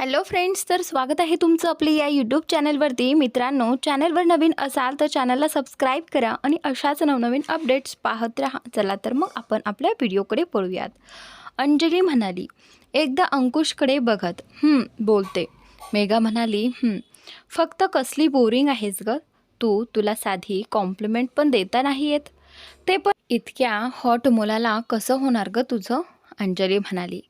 Hello friends तर स्वागत आहे तुमचं आपली या यूट्यूब चॅनलवरती मित्रांनो चॅनलवर नवीन असाल तर चॅनलला सबस्क्राईब करा आणि अशाच नवनवीन अपडेट्स पाहत राहा. चला तर मग आपण आपल्या व्हिडिओकडे पळूयात. अंजली म्हणाली एकदा अंकुशकडे बघत. बोलते. मेघा म्हणाली फक्त कसली बोरिंग आहेस ग? तू तुला साधी कॉम्प्लिमेंट पण देता नाही येत. ते पण इतक्या हॉट मुलाला कसं होणार ग तुझं? अंजली म्हणाली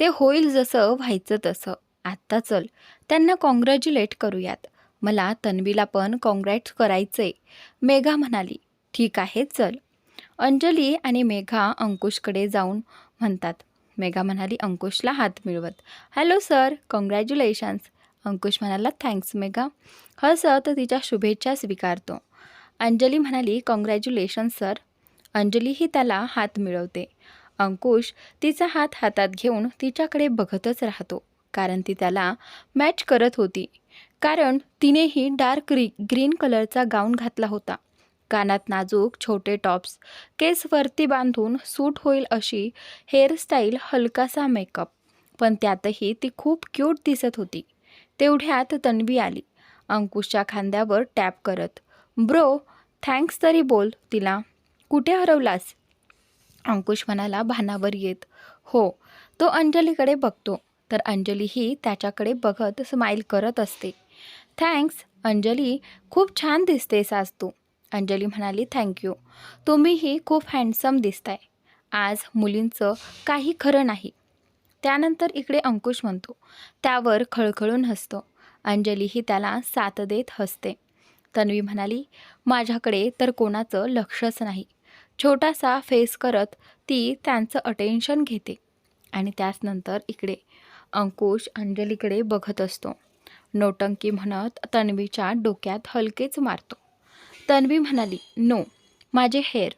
ते होईल जसं व्हायचं तसं. आत्ता चल. त्यांना कॉंग्रॅच्युलेट करूयात. मला तन्वीला पण कॉंग्रॅट करायचंय. मेघा म्हणाली ठीक आहे चल. अंजली आणि मेघा अंकुशकडे जाऊन म्हणतात. मेघा म्हणाली अंकुशला हात मिळवत. हॅलो सर कॉंग्रॅच्युलेशन्स अंकुश म्हणाला थँक्स मेघा. हो, हसत तिच्या शुभेच्छा स्वीकारतो. अंजली म्हणाली कॉंग्रॅच्युलेशन सर अंजलीही त्याला हात मिळवते. अंकुश तिचा हात हातात घेऊन तिच्याकडे बघतच राहतो. कारण ती त्याला मॅच करत होती. कारण तिनेही डार्क ग्री ग्रीन कलरचा गाऊन घातला होता. कानात नाजूक छोटे टॉप्स केसवरती बांधून सूट होईल अशी हेअरस्टाईल हलकासा मेकअप पण त्यातही ती खूप क्यूट दिसत होती. तेवढ्यात तन्वी आली. अंकुशच्या खांद्यावर टॅप करत ब्रो थँक्स तरी बोल तिला. कुठे हरवलास? अंकुश म्हणाला भानावर येत. हो. तो अंजलीकडे बघतो. तर अंजली ही त्याच्याकडे बघत स्माईल करत असते. थँक्स अंजली. खूप छान दिसतेस आज तू. अंजली म्हणाली थँक्यू तुम्हीही खूप हँडसम दिसताय. आज मुलींचं काही खरं नाही. त्यानंतर इकडे अंकुश म्हणतो त्यावर खळखळून हसतो. अंजलीही त्याला साथ देत हसते. तन्वी म्हणाली माझ्याकडे तर कोणाचं लक्षच नाही. छोटासा फेस करत ती त्यांचं अटेन्शन घेते. आणि त्याचनंतर इकडे अंकुश अंजलीकडे बघत असतो. नोटंकी म्हणत तन्वीच्या डोक्यात हलकेच मारतो. तन्वी म्हणाली नो माझे हेअर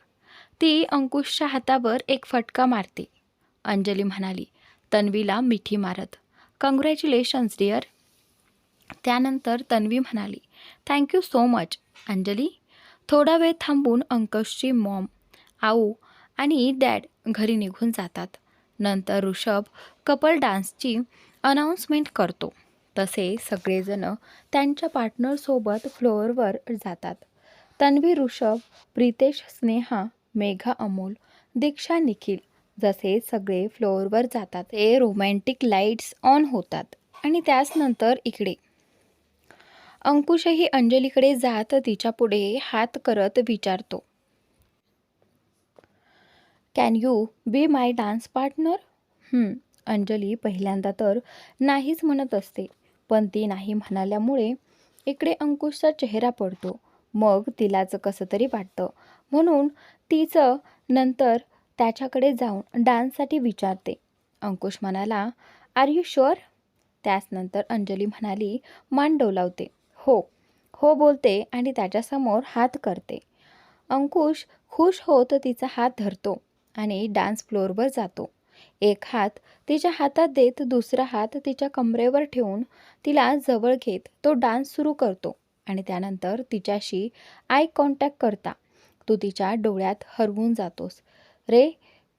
ती अंकुशच्या हातावर एक फटका मारते. अंजली म्हणाली तन्वीला मिठी मारत. कंग्रॅच्युलेशन्स डिअर त्यानंतर तन्वी म्हणाली थँक्यू सो मच अंजली. थोडा वेळ थांबून अंकुशची मॉम आऊ आणि डॅड घरी निघून जातात. नंतर ऋषभ कपल डान्सची अनाऊन्समेंट करतो. तसे सगळेजण त्यांच्या पार्टनरसोबत फ्लोअरवर जातात. तन्वी ऋषभ प्रितेश स्नेहा मेघा अमोल दीक्षा निखिल जसे सगळे फ्लोअरवर जातात. ते रोमॅन्टिक लाईट्स ऑन होतात. आणि त्याचनंतर इकडे. अंकुशही अंजलीकडे जात तिच्या पुढे हात करत विचारतो. Can you be my dance partner Anjali पहिल्यांदा तर नाहीच म्हणत असते पण ती नाही म्हणाल्यामुळे इकडे अंकुशचा चेहरा पडतो. मग तिलाच कसं तरी वाटतं. म्हणून तिचं नंतर त्याच्याकडे जाऊन डान्ससाठी विचारते. अंकुश म्हणाला आर यू शुअर त्याचनंतर अंजली म्हणाली मान डोलावते. हो. हो बोलते आणि त्याच्यासमोर हात करते. अंकुश खुश होत तिचा हात धरतो. आणि डान्स फ्लोअरवर जातो. एक हात तिच्या हातात देत दुसरा हात तिच्या कमरेवर ठेवून तिला जवळ घेत तो डान्स सुरू करतो आणि त्यानंतर तिच्याशी आय कॉन्टॅक्ट करता. तू तिच्या डोळ्यात हरवून जातोस. रे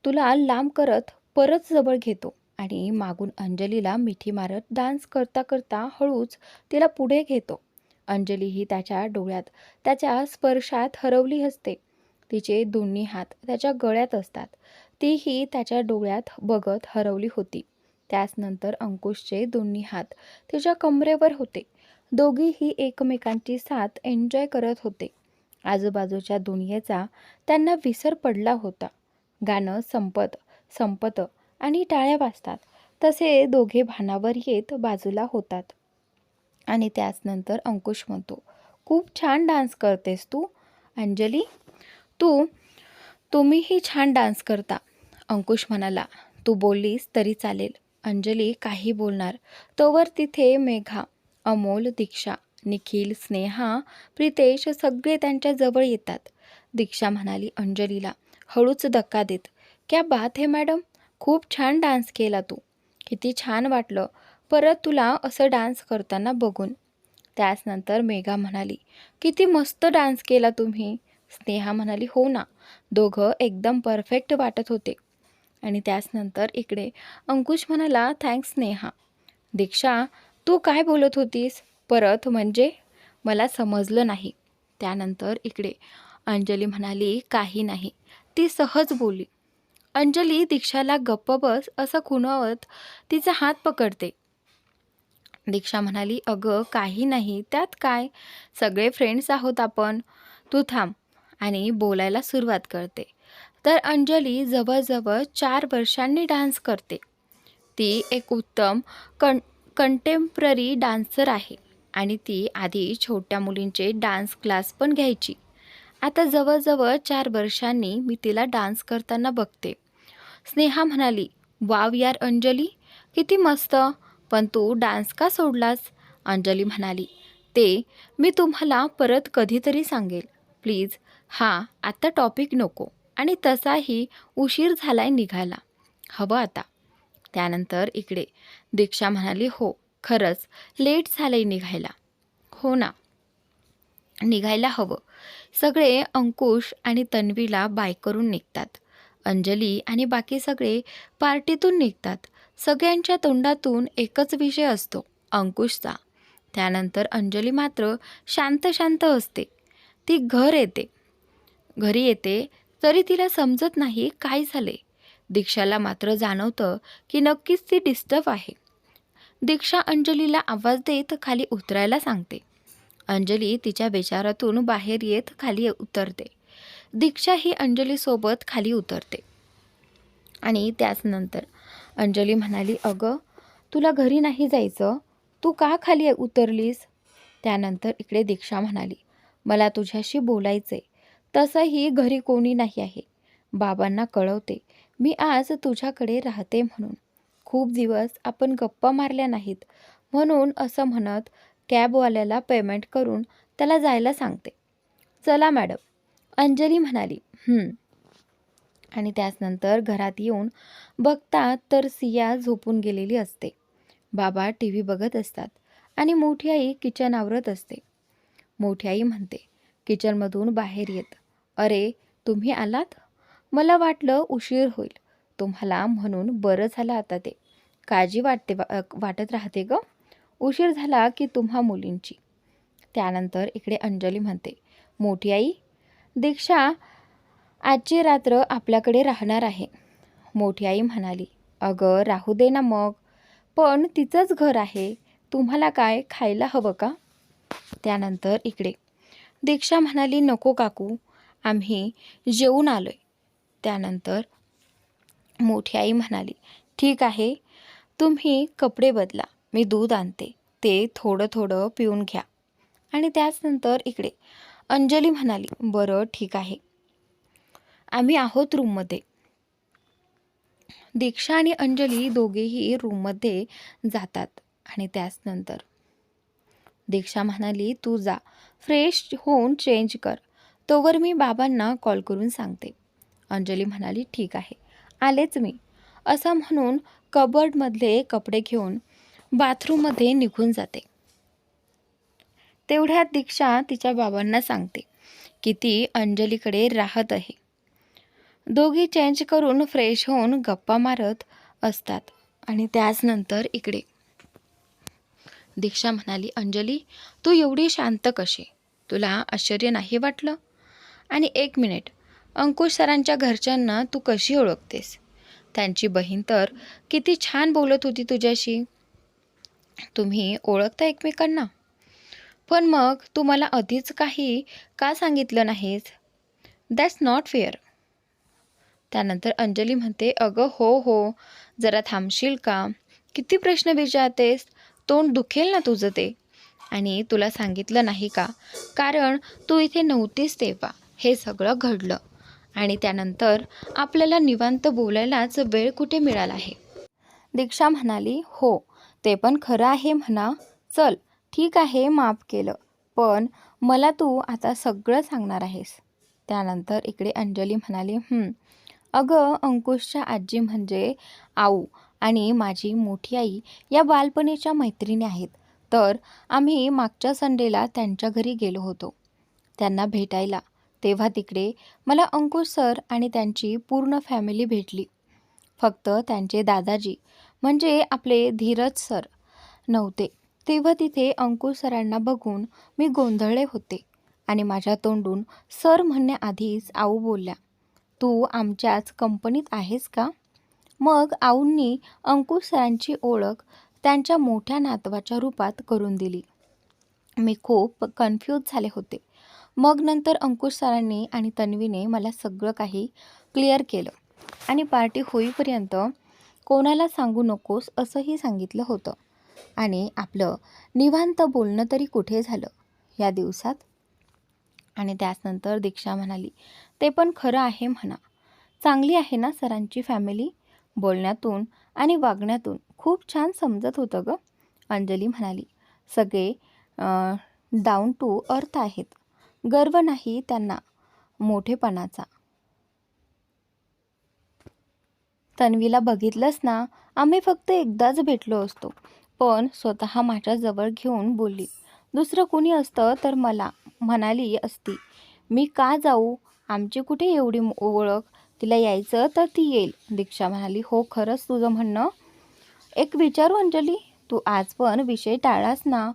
तुला लांब करत परत जवळ घेतो आणि मागून अंजलीला मिठी मारत डान्स करता करता हळूच तिला पुढे घेतो. अंजली ही त्याच्या डोळ्यात त्याच्या स्पर्शात हरवली असते. तिचे दोन्ही हात त्याच्या गळ्यात असतात. तीही त्याच्या डोळ्यात बघत हरवली होती. त्याचनंतर अंकुशचे दोन्ही हात तिच्या कमरेवर होते. दोघीही एकमेकांची साथ एन्जॉय करत होते. आजूबाजूच्या दुनियेचा त्यांना विसर पडला होता. गाणं संपत संपत आणि टाळ्या वाजतात. तसे दोघे भानावर येत बाजूला होतात. आणि त्याचनंतर अंकुश म्हणतो खूप छान डान्स करतेस तू अंजली. तू तुम्हीही छान डान्स करता. अंकुश म्हणाला तू बोललीस तरी चालेल. अंजली काही बोलणार. तोवर तिथे मेघा अमोल दीक्षा निखिल स्नेहा प्रितेश सगळे त्यांच्या जवळ येतात. दीक्षा म्हणाली अंजलीला हळूच धक्का देत. क्या बात हे मॅडम. खूप छान डान्स केला तू. किती छान वाटलं. परत तुला असं डान्स करताना बघून. त्याचनंतर मेघा म्हणाली किती मस्त डान्स केला तुम्ही. स्नेहा म्हणाली हो ना दोघं एकदम परफेक्ट वाटत होते. आणि त्याचनंतर इकडे अंकुश म्हणाला थँक्स स्नेहा. दीक्षा तू काय बोलत होतीस? परत म्हणजे? मला समजलं नाही. त्यानंतर इकडे अंजली म्हणाली काही नाही ती सहज बोलली अंजली दीक्षाला गप्प बस असं खुणवत तिचा हात पकडते. दीक्षा म्हणाली अगं काही नाही त्यात काय? सगळे फ्रेंड्स आहोत आपण. तू थांब आणि बोलायला सुरुवात करते. तर अंजली जवळजवळ चार वर्षांनी डान्स करते. ती एक उत्तम कं कंटेम्प्ररी डान्सर आहे आणि ती आधी छोट्या मुलींचे डान्स क्लास पण घ्यायची. आता जवळजवळ चार वर्षांनी मी तिला डान्स करताना बघते. स्नेहा म्हणाली वाव यार अंजली किती मस्त. पण तू डान्स का सोडलास? अंजली म्हणाली ते मी तुम्हाला परत कधीतरी सांगेल. प्लीज हां आत्ता टॉपिक नको. आणि तसाही उशीर झालाय निघायला. हवं आता. त्यानंतर इकडे. दीक्षा म्हणाली हो खरंच. लेट झालंय निघायला. हो ना. निघायला हवं. सगळे अंकुश आणि तन्वीला बायकरून निघतात. अंजली आणि बाकी सगळे पार्टीतून निघतात. सगळ्यांच्या तोंडातून एकच विषय असतो अंकुशचा. त्यानंतर अंजली मात्र शांत शांत असते. ती घर येते. घरी येते तरी तिला समजत नाही काय झाले. दीक्षाला मात्र जाणवतं की नक्कीच ती डिस्टर्ब आहे. दीक्षा अंजलीला आवाज देत खाली उतरायला सांगते. अंजली तिच्या विचारातून बाहेर येत खाली उतरते. दीक्षा ही अंजलीसोबत खाली उतरते. आणि त्याचनंतर अंजली म्हणाली अगं तुला घरी नाही जायचं? तू का खाली उतरलीस? त्यानंतर इकडे दीक्षा म्हणाली मला तुझ्याशी बोलायचे तसंही घरी कोणी नाही आहे. बाबांना कळवते मी आज तुझ्याकडे राहते म्हणून. खूप दिवस आपण गप्पा मारल्या नाहीत म्हणून असं म्हणत कॅबवाल्याला पेमेंट करून त्याला जायला सांगते. चला मॅडम अंजली म्हणाली आणि त्याचनंतर घरात येऊन बघतात तर सिया झोपून गेलेली असते. बाबा टी व्ही बघत असतात आणि मोठी आई किचन आवरत असते. मोठी आई म्हणते किचनमधून बाहेर येत. अरे तुम्ही आलात? मला वाटलं उशीर होईल. तुम्हाला म्हणून बरं झालं आता ते. काळजी वाटते वा- वाटत राहते ग. उशीर झाला की तुम्हा मुलींची. त्यानंतर इकडे अंजली म्हणते मोठी आई दीक्षा आजची रात्र आपल्याकडे राहणार आहे. मोठी आई म्हणाली अगं राहू दे ना मग. पण तिचंच घर आहे. तुम्हाला काय खायला हवं का? त्यानंतर इकडे दीक्षा म्हणाली नको काकू. आम्ही जेवून आलो आहे त्यानंतर मोठी आई म्हणाली ठीक आहे तुम्ही कपडे बदला मी दूध आणते ते थोडं थोडं पिऊन घ्या. आणि त्याचनंतर इकडे अंजली म्हणाली बरं ठीक आहे. आम्ही आहोत रूममध्ये. दीक्षा आणि अंजली दोघेही रूममध्ये जातात आणि त्याचनंतर दीक्षा म्हणाली तू जा फ्रेश होऊन चेंज कर. तोवर मी बाबांना कॉल करून सांगते. अंजली म्हणाली ठीक आहे. आलेच मी. असं म्हणून कबर्डमधले कपडे घेऊन बाथरूममध्ये निघून जाते. तेवढ्यात दीक्षा तिच्या बाबांना सांगते की ती अंजलीकडे राहत आहे. दोघी चेंज करून फ्रेश होऊन गप्पा मारत असतात आणि त्याचनंतर इकडे. दीक्षा म्हणाली अंजली तू एवढी शांत कशी? तुला आश्चर्य नाही वाटलं? आणि एक मिनिट. अंकुश सरांच्या घरच्यांना तू कशी ओळखतेस? त्यांची बहीण तर किती छान बोलत होती तुझ्याशी. तुम्ही ओळखता एकमेकांना? पण मग तू मला आधीच काही का सांगितलं नाहीस? दॅट्स नॉट फेअर त्यानंतर अंजली म्हणते अगं हो हो. जरा थांबशील का? किती प्रश्न विचारतेस? तोंड दुखेल ना तुझं ते. आणि तुला सांगितलं नाही का? कारण तू इथे नव्हतीस तेव्हा. हे सगळं घडलं आणि त्यानंतर आपल्याला निवांत बोलायलाच वेळ कुठे मिळाला आहे? दीक्षा म्हणाली हो ते पण खरं आहे म्हणा. चल ठीक आहे माफ केलं. पण मला तू आता सगळं सांगणार आहेस. त्यानंतर इकडे अंजली म्हणाली अगं अंकुशच्या आजी म्हणजे आऊ आणि माझी मोठी आई या बालपणीच्या मैत्रिणी आहेत. तर आम्ही मागच्या संडेला त्यांच्या घरी गेलो होतो. त्यांना भेटायला तेव्हा तिकडे मला अंकुश सर आणि त्यांची पूर्ण फॅमिली भेटली. फक्त त्यांचे दादाजी म्हणजे आपले धीरज सर नव्हते. तेव्हा तिथे अंकुश सरांना बघून मी गोंधळले होते आणि माझ्या तोंडून सर म्हणण्याआधीच आऊ बोलल्या तू आमच्याच कंपनीत आहेस का? मग आऊंनी अंकुश सरांची ओळख त्यांच्या मोठ्या नातवाच्या रूपात करून दिली. मी खूप कन्फ्यूज झाले होते. मग नंतर अंकुश सरांनी आणि तन्वीने मला सगळं काही क्लिअर केलं. आणि पार्टी होईपर्यंत कोणाला सांगू नकोस असंही सांगितलं होतं. आणि आपलं निवांत बोलणं तरी कुठे झालं? या दिवसात? आणि त्याचनंतर दीक्षा म्हणाली ते पण खरं आहे म्हणा. चांगली आहे ना सरांची फॅमिली? बोलण्यातून आणि वागण्यातून खूप छान समजत होतं गं. अंजली म्हणाली सगळे डाऊन टू अर्थ आहेत. गर्व नाही त्यांना मोठेपणाचा. तन्वीला बघितलंच ना आम्ही फक्त एकदाच भेटलो असतो. पण स्वतः माझ्याजवळ घेऊन बोलली दुसरं कोणी असतं तर मला म्हणाली असती. मी का जाऊ? आमची कुठे एवढी ओळख? तिला यायचं तर ती येईल. दीक्षा म्हणाली हो खरंच तुझं म्हणणं? एक विचारू अंजली तू आज पण विषय टाळलास ना.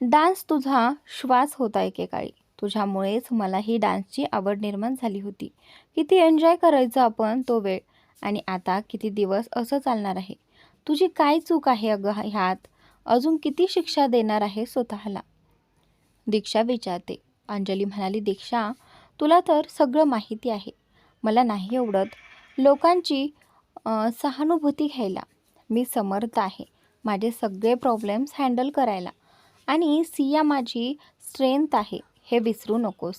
डान्स तुझा श्वास होता एकेकाळी. तुझ्यामुळेच मला ही डान्सची आवड निर्माण झाली होती. किती एन्जॉय करायचं आपण तो वेळ. आणि आता किती दिवस असं चालणार आहे? तुझी काय चूक आहे अगं ह्यात? अजून किती शिक्षा देणार आहे स्वतःला? दीक्षा विचारते. अंजली म्हणाली दीक्षा तुला तर सगळं माहिती आहे. मला नाही आवडत लोकांची सहानुभूती घ्यायला. मी समर्थ आहे माझे सगळे प्रॉब्लेम्स हँडल करायला. आणि सिया माझी स्ट्रेंथ आहे. हे विसरू नकोस.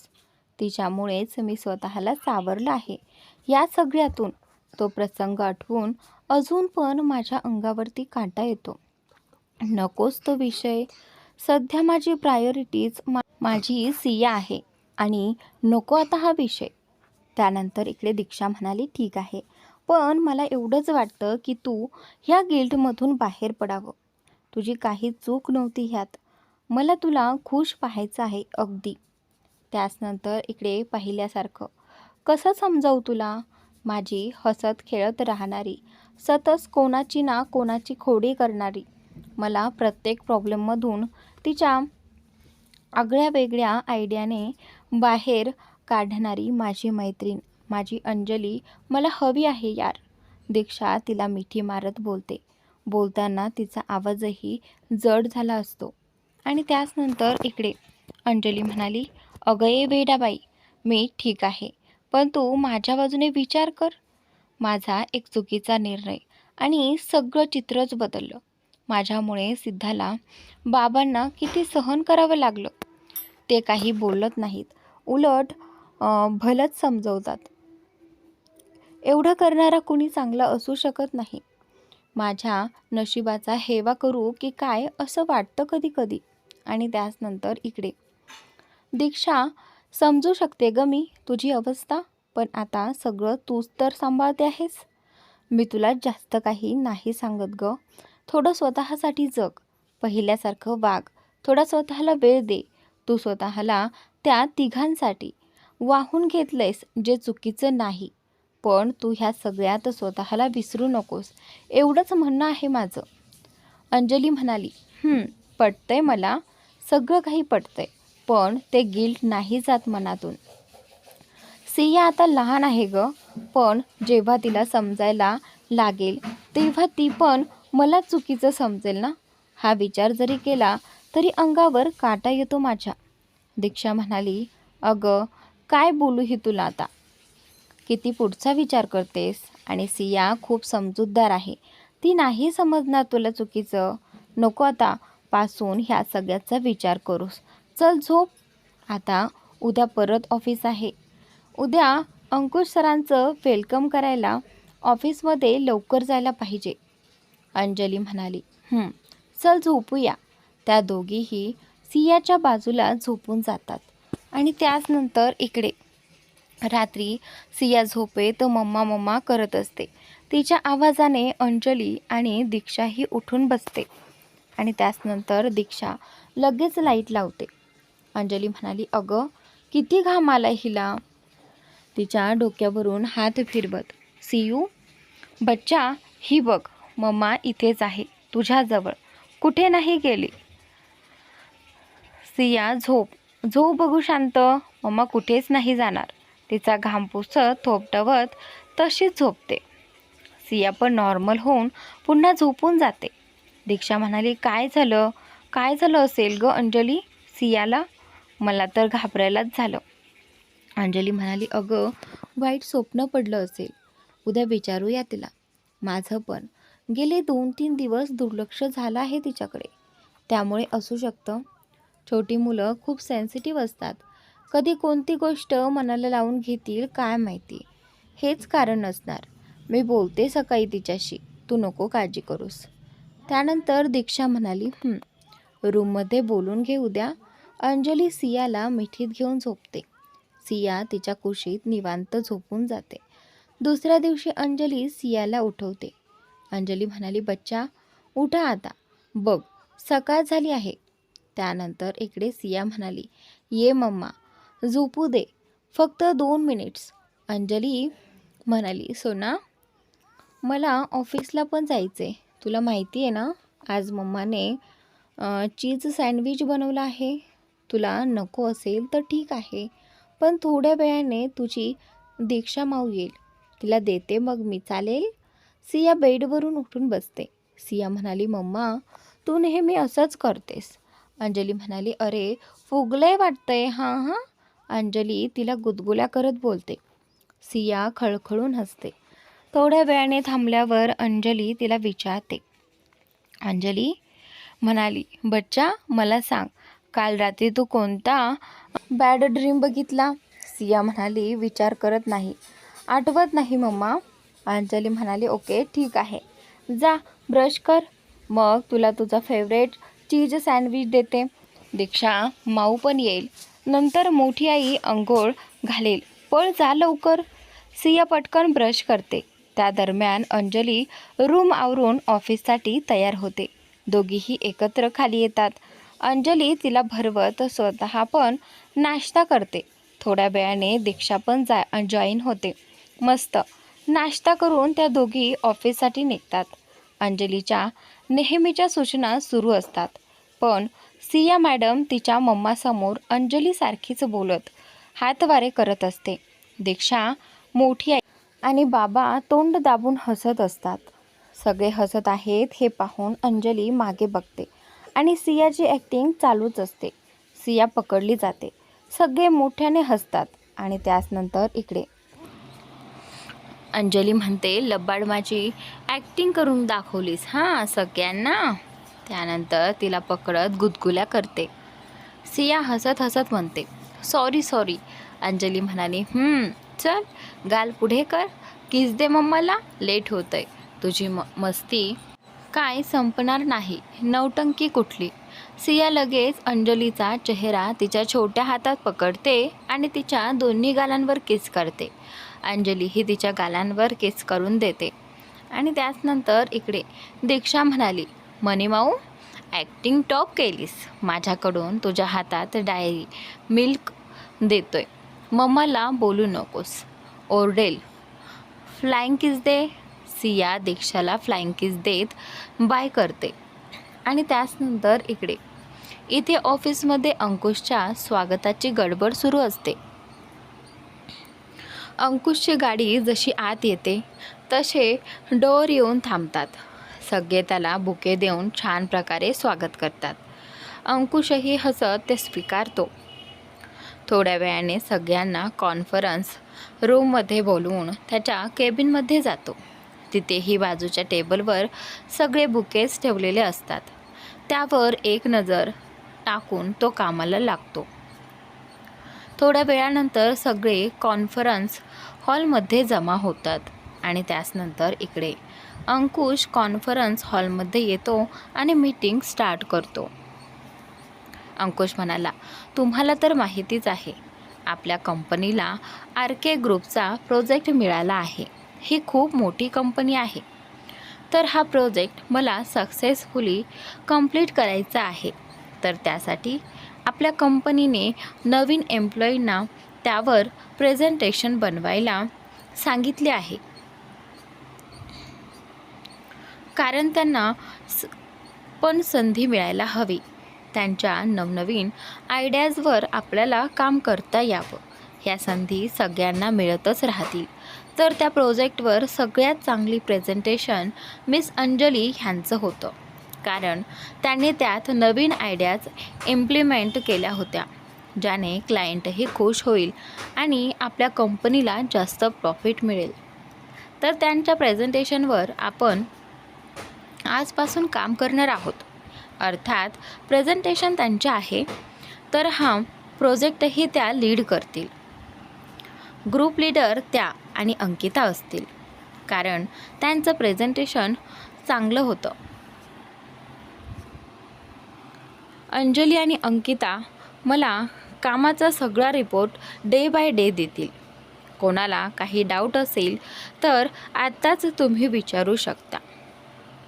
तिच्यामुळेच मी स्वतःला सावरलं आहे. या सगळ्यातून तो प्रसंग आठवून अजून पण माझ्या अंगावरती काटा येतो. नकोस तो विषय. सध्या माझी प्रायोरिटीज मा माझी सिया आहे आणि नको आता हा विषय. त्यानंतर इकडे दीक्षा म्हणाली ठीक आहे. पण मला एवढंच वाटतं की तू ह्या गिल्टमधून बाहेर पडावं. तुझी काही चूक नव्हती ह्यात. मला तुला खुश पाहायचं आहे अगदी. त्याचनंतर इकडे पाहिल्यासारखं. कसं समजावू तुला? माझी हसत खेळत राहणारी. सतत कोणाची ना कोणाची खोडी करणारी. मला प्रत्येक प्रॉब्लेममधून तिच्या आगळ्या वेगळ्या आयडियाने बाहेर काढणारी माझी मैत्रीण माझी अंजली मला हवी आहे यार. दीक्षा तिला मिठी मारत बोलते. बोलताना तिचा आवाजही जड झाला असतो. आणि त्याचनंतर इकडे अंजली म्हणाली अगं ए वेडाबाई मी ठीक आहे पण तू माझ्या बाजूने विचार कर. माझा एक चुकीचा निर्णय आणि सगळं चित्रच बदललं. माझ्यामुळे सिद्धाला बाबांना किती सहन करावं लागलं. ते काही बोलत नाहीत. उलट अं, भलंच समजवतात. एवढं करणारा कुणी चांगला असू शकत नाही. माझ्या नशिबाचा हेवा करू की काय असं वाटतं कधी कधी. आणि त्याचनंतर इकडे. दीक्षा समजू शकते ग मी तुझी अवस्था पण आता सगळं तूच तर सांभाळते आहेस. मी तुला जास्त काही नाही सांगत ग. थोडं स्वतःसाठी जग. पहिल्यासारखं वाघ थोडा स्वतःला वेळ दे. तू स्वतःला त्या तिघांसाठी वाहून घेतलंयस जे चुकीचं नाही. पण तू ह्या सगळ्यात स्वतःला विसरू नकोस. एवढंच म्हणणं आहे माझं. अंजली म्हणाली पटतंय मला. सगळं काही पटतंय पण ते गिल्ट नाही जात मनातून. सिया आता लहान आहे ग पण जेव्हा तिला समजायला लागेल तेव्हा ती पण मला चुकीचं समजेल ना? हा विचार जरी केला तरी अंगावर काटा येतो माझ्या. दीक्षा म्हणाली अगं काय बोलू ही तुला आता? किती पुढचा विचार करतेस? आणि सिया खूप समजूतदार आहे. ती नाही समजणार तुला चुकीचं. नको आता पासून ह्या सगळ्याचा विचार करूस. चल झोप. आता उद्या परत ऑफिस आहे. उद्या अंकुश सरांचं वेलकम करायला ऑफिसमध्ये लवकर जायला पाहिजे. अंजली म्हणाली चल झोपूया. त्या दोघीही सियाच्या बाजूला झोपून जातात. आणि त्याचनंतर इकडे. रात्री सिया झोपेत मम्मा मम्मा करत असते. तिच्या आवाजाने अंजली आणि दीक्षाही उठून बसते. आणि त्याचनंतर दीक्षा लगेच लाइट लावते. अंजली म्हणाली अगं किती घाम आला हिला. तिच्या डोक्यावरून हात फिरवत सियू बच्चा ही बघ मम्मा इथेच आहे तुझ्याजवळ. कुठे नाही गेली? सिया झोप. झोप बघू शांत. मम्मा कुठेच नाही जाणार. तिचा घाम पुसत थोपटवत तशीच झोपते. सिया पण नॉर्मल होऊन पुन्हा झोपून जाते. दीक्षा म्हणाली काय झालं? काय झालं असेल ग अंजली? सियाला? मला तर घाबरायलाच झालं. अंजली म्हणाली अगं वाईट स्वप्न पडलं असेल. उद्या विचारूया तिला. माझं पण. गेले दोन तीन दिवस दुर्लक्ष झालं आहे तिच्याकडे. त्यामुळे असू शकतं. छोटी मुलं खूप सेन्सिटिव्ह असतात. कधी कोणती गोष्ट मनाला लावून घेतील काय माहिती? हेच कारण असणार. मी बोलते सकाळी तिच्याशी. तू नको काळजी करूस. त्यानंतर दीक्षा म्हणाली रूममध्ये बोलून घे उद्या अंजली सियाला मिठीत घेऊन झोपते. सिया तिच्या कुशीत निवांत झोपून जाते. दुसऱ्या दिवशी अंजली सियाला उठवते. अंजली म्हणाली बच्चा उठा आता. बघ सकाळ झाली आहे. त्यानंतर इकडे सिया म्हणाली ये मम्मा झोपू दे. फक्त दोन मिनिट्स. अंजली म्हणाली सोना मला ऑफिसला पण जायचे तुला माहिती आहे ना आज मम्माने चीज सँडविच बनवलं आहे. तुला नको असेल तर ठीक आहे पण थोड्या वेळाने तुझी दीक्षा माऊ येईल. तिला देते मग मी चालेल? सिया बेडवरून उठून बसते. सिया म्हणाली मम्मा तू नेहमी असंच करतेस. अंजली म्हणाली अरे फुगलंय वाटतंय. हां हां. अंजली तिला गुदगुल्या करत बोलते. सिया खळखळून हसते. थोड्या वेळाने थांबल्यावर अंजली तिला विचारते. अंजली म्हणाली बच्चा मला सांग काल रात्री तू कोणता बॅड ड्रीम बघितला? सिया म्हणाली विचार करत नाही. आठवत नाही मम्मा. अंजली म्हणाली ओके ठीक आहे. जा ब्रश कर. मग तुला तुझा फेवरेट चीज सँडविच देते. दीक्षा माऊ पण येईल. नंतर मोठी आई अंघोळ घालेल. पळ जा लवकर. सिया पटकन ब्रश करते. त्या दरम्यान अंजली रूम आवरून ऑफिससाठी तयार होते. दोघीही एकत्र खाली येतात. अंजली तिला भरवत स्वतः पण नाश्ता करते. थोड्या वेळाने दीक्षा पण जा जॉईन होते. मस्त. नाश्ता करून त्या दोघी ऑफिससाठी निघतात. अंजलीच्या नेहमीच्या सूचना सुरू असतात. पण सिया मॅडम तिच्या मम्मासमोर अंजलीसारखीच बोलत हातवारे करत असते. दीक्षा मोठी आई आणि बाबा तोंड दाबून हसत असतात. सगळे हसत आहेत हे पाहून अंजली मागे बघते आणि सियाची ॲक्टिंग चालूच असते. सिया पकडली जाते. सगळे मोठ्याने हसतात आणि त्याचनंतर इकडे. अंजली म्हणते लब्बाड माझी ॲक्टिंग करून दाखवलीस हां सगळ्यांना? त्यानंतर तिला पकडत गुदगुल्या करते. सिया हसत हसत म्हणते सॉरी सॉरी अंजली म्हणाली चल गाल पुढे कर. किस दे मम्माला? लेट होतंय. तुझी म मस्ती काय संपणार नाही. नवटंकी कुठली? सिया लगेच अंजलीचा चेहरा तिच्या छोट्या हातात पकडते आणि तिच्या दोन्ही गालांवर किस करते. अंजली ही तिच्या गालांवर किस करून देते. आणि त्याचनंतर इकडे दीक्षा म्हणाली मनीमाऊ ॲक्टिंग टॉप केलीस. माझ्याकडून तुझ्या हातात डायरी मिल्क देतोय. मम्माला बोलू नकोस. ओरडेल. फ्लाइंग किस दे. सिया दीक्षाला फ्लाइंग किस देत. बाय करते. आणि त्याचनंतर इकडे. इथे ऑफिसमध्ये अंकुशच्या स्वागताची गडबड सुरू असते. अंकुशची गाडी जशी आत येते तसे डोर येऊन थांबतात. सगळे त्याला बुके देऊन छान प्रकारे स्वागत करतात. अंकुशही हसत ते स्वीकारतो. थोड्या वेळाने सगळ्यांना कॉन्फरन्स रूममध्ये बोलवून त्याच्या केबिनमध्ये जातो. तिथेही बाजूच्या टेबलवर सगळे बुकेज ठेवलेले असतात. त्यावर एक नजर टाकून तो कामाला लागतो. थोड्या वेळानंतर सगळे कॉन्फरन्स हॉलमध्ये जमा होतात आणि त्याचनंतर इकडे अंकुश कॉन्फरन्स हॉलमध्ये येतो आणि मीटिंग स्टार्ट करतो. अंकुश म्हणाला तुम्हाला तर माहितीच आहे आपल्या कंपनीला आर के ग्रुपचा प्रोजेक्ट मिळाला आहे. ही खूप मोठी कंपनी आहे. तर हा प्रोजेक्ट मला सक्सेसफुली कंप्लीट करायचा आहे. तर त्यासाठी आपल्या कंपनीने नवीन एम्प्लॉईंना त्यावर प्रेझेंटेशन बनवायला सांगितले आहे. कारण त्यांना स पण संधी मिळायला हवी. त्यांच्या नवनवीन आयडियाजवर आपल्याला काम करता यावं. ह्या संधी सगळ्यांना मिळतच राहतील. तर त्या प्रोजेक्टवर सगळ्यात चांगली प्रेझेंटेशन मिस अंजली ह्यांचं होतं. कारण त्यांनी त्यात नवीन आयडियाज इम्प्लिमेंट केल्या होत्या ज्याने क्लायंटही खुश होईल आणि आपल्या कंपनीला जास्त प्रॉफिट मिळेल. तर त्यांच्या प्रेझेंटेशनवर आपण आजपासून काम करणार आहोत. अर्थात प्रेझेंटेशन त्यांचे आहे तर हा प्रोजेक्टही त्या लीड करतील. ग्रुप लीडर त्या आणि अंकिता असतील कारण त्यांचं प्रेझेंटेशन चांगलं होतं. अंजली आणि अंकिता मला कामाचा सगळा रिपोर्ट डे बाय डे देतील. कोणाला काही डाऊट असेल तर आत्ताच तुम्ही विचारू शकता.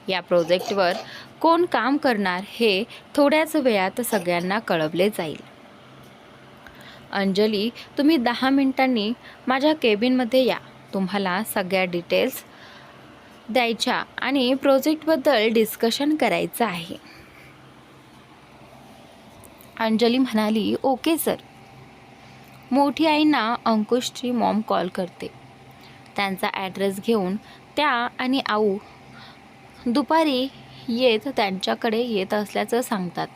या प्रोजेक्टवर कोण काम करणार हे थोड्याच वेळात सगळ्यांना कळवले जाईल. अंजली तुम्ही दहा मिनिटांनी माझ्या केबिनमध्ये या. तुम्हाला सगळ्या डिटेल्स द्यायच्या आणि प्रोजेक्टबद्दल डिस्कशन करायचं आहे. अंजली म्हणाली ओके सर. मोठी आईंना अंकुशची मॉम कॉल करते. त्यांचा ॲड्रेस घेऊन त्या आणि आऊ दुपारी येत त्यांच्याकडे येत असल्याचं सांगतात.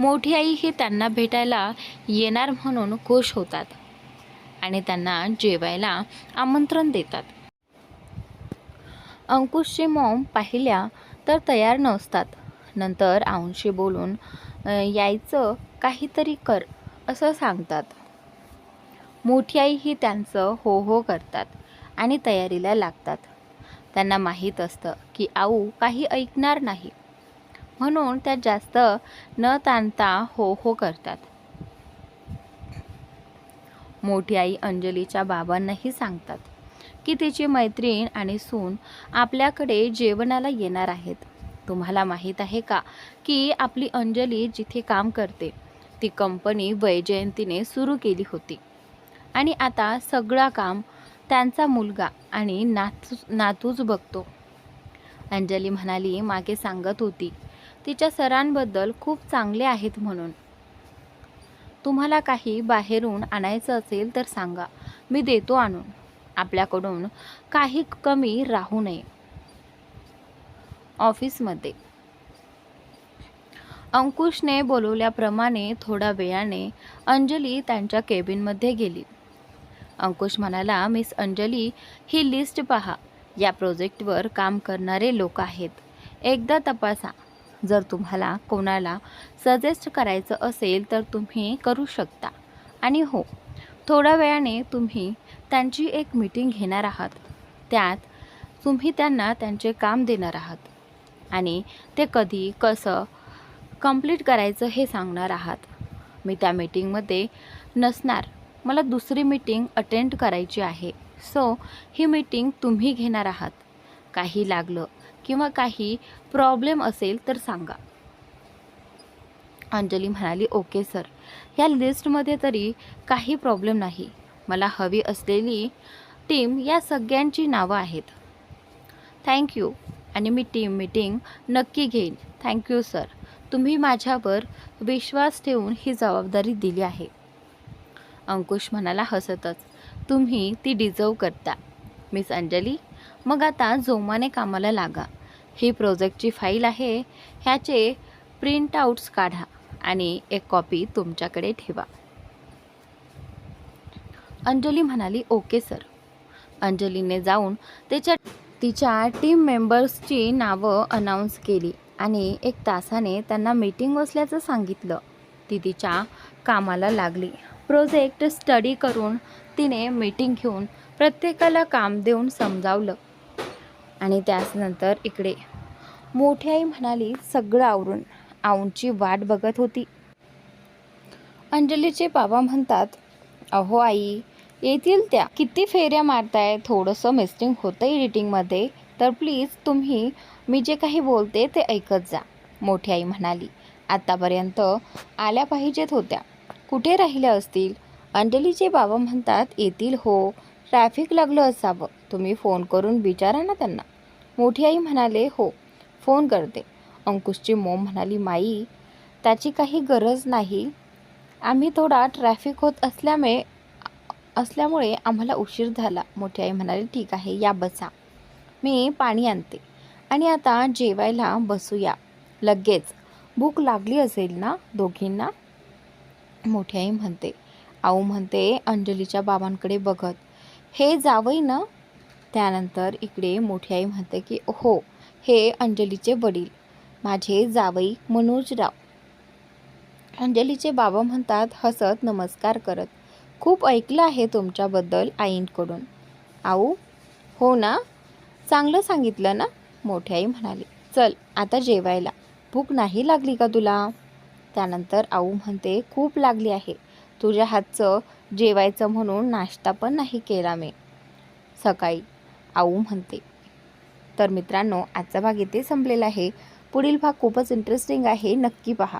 मोठी आई ही त्यांना भेटायला येणार म्हणून खुश होतात आणि त्यांना जेवायला आमंत्रण देतात. अंकुशची मॉम पाहिल्या तर तयार नसतात. नंतर आऊंशी बोलून यायचं काहीतरी कर असं सांगतात. मोठी आई ही त्यांचं हो हो करतात आणि तयारीला लागतात. त्यांना माहीत असतं की आऊ काही ऐकणार नाही. म्हणून त्या जास्त न ताणता हो हो करतात. मोठी आई अंजलीच्या बाबांनाही सांगतात की तिची मैत्रीण आणि सून आपल्याकडे जेवणाला येणार आहेत. तुम्हाला माहीत आहे का की आपली अंजली जिथे काम करते ती कंपनी वैजयंतीने सुरू केली होती. आणि आता सगळा काम त्यांचा मुलगा आणि नातू नातूच बघतो. अंजली म्हणाली मागे सांगत होती. तिच्या सरांबद्दल खूप चांगले आहेत म्हणून. तुम्हाला काही बाहेरून आणायचं असेल तर सांगा. मी देतो आणून. आपल्याकडून काही कमी राहू नये. ऑफिसमध्ये. अंकुशने बोलवल्याप्रमाणे थोड्या वेळाने अंजली त्यांच्या केबिनमध्ये गेली. अंकुश म्हणाला मिस अंजली ही लिस्ट पहा. या प्रोजेक्टवर काम करणारे लोक आहेत. एकदा तपासा. जर तुम्हाला कोणाला सजेस्ट करायचं असेल तर तुम्ही करू शकता. आणि हो थोड्या वेळाने तुम्ही त्यांची एक मीटिंग घेणार आहात. त्यात तुम्ही त्यांना त्यांचे काम देणार आहात. आणि ते कधी कसं कंप्लीट करायचं हे सांगणार आहात. मी त्या मीटिंगमध्ये नसणार. मला दुसरी मीटिंग अटेंड करायची आहे. सो ही मीटिंग तुम्ही घेणार आहात. काही लागलं किंवा काही प्रॉब्लेम असेल तर सांगा. अंजली म्हणाली ओके सर या लिस्टमध्ये तरी काही प्रॉब्लेम नाही. मला हवी असलेली टीम या सगळ्यांची नावं आहेत. थँक्यू आणि मी टीम मीटिंग नक्की घेईन. थँक्यू सर तुम्ही माझ्यावर विश्वास ठेवून ही जबाबदारी दिली आहे. अंकुश म्हणाला हसतच. तुम्ही ती डिझर्व करता. मिस अंजली मग आता जोमाने कामाला लागा. ही प्रोजेक्टची फाईल आहे ह्याचे प्रिंटआउट्स काढा आणि एक कॉपी तुमच्याकडे ठेवा. अंजली म्हणाली ओके सर अंजलीने जाऊन त्याच्या तिच्या टीम मेंबर्सची नावं अनाऊन्स केली आणि एक तासाने त्यांना मीटिंग असल्याचं सांगितलं. ती तिच्या कामाला लागली. प्रोजेक्ट स्टडी करून तिने मीटिंग घेऊन प्रत्येकाला काम देऊन समजावलं. आणि त्याचनंतर इकडे. मोठी आई म्हणाली सगळं आवरून आऊंची वाट बघत होती. अंजलीचे बाबा म्हणतात अहो आई येतील त्या. किती फेऱ्या मारताय थोडंसं मिस्टिंग होतं एडिटिंगमध्ये तर प्लीज तुम्ही मी जे काही बोलते ते ऐकत जा मोठी आई म्हणाली. आत्तापर्यंत आल्या पाहिजेत होत्या. कुठे राहिल्या असतील? अंजलीचे बाबा म्हणतात येतील हो. ट्रॅफिक लागलं असावं. तुम्ही फोन करून विचारा ना त्यांना. मोठी आई म्हणाले हो फोन करते. अंकुशची मोम म्हणाली माई त्याची काही गरज नाही. आम्ही थोडा ट्रॅफिक होत असल्यामुळे असल्यामुळे आम्हाला उशीर झाला. मोठी आई म्हणाली ठीक आहे या बसा. मी पाणी आणते. आणि आता जेवायला बसूया. लगेच. भूक लागली असेल ना दोघींना? मोठी आई म्हणते. आऊ म्हणते अंजलीच्या बाबांकडे बघत. हे जावई ना? त्यानंतर इकडे मोठी आई म्हणते की हो हे अंजलीचे वडील. माझे जावई मनोजराव. अंजलीचे बाबा म्हणतात हसत नमस्कार करत. खूप ऐकलं आहे तुमच्याबद्दल आईंकडून. आऊ? हो ना? चांगलं सांगितलं ना? मोठी आई म्हणाली. चल आता जेवायला. भूक नाही लागली का तुला? त्यानंतर आऊ म्हणते खूप लागली आहे. तुझ्या हातचं जेवायचं म्हणून नाश्ता पण नाही केला मी. सकाळी आऊ म्हणते तर मित्रांनो आजचा भाग इथे संपलेला आहे. पुढील भाग खूपच इंटरेस्टिंग आहे. नक्की पहा.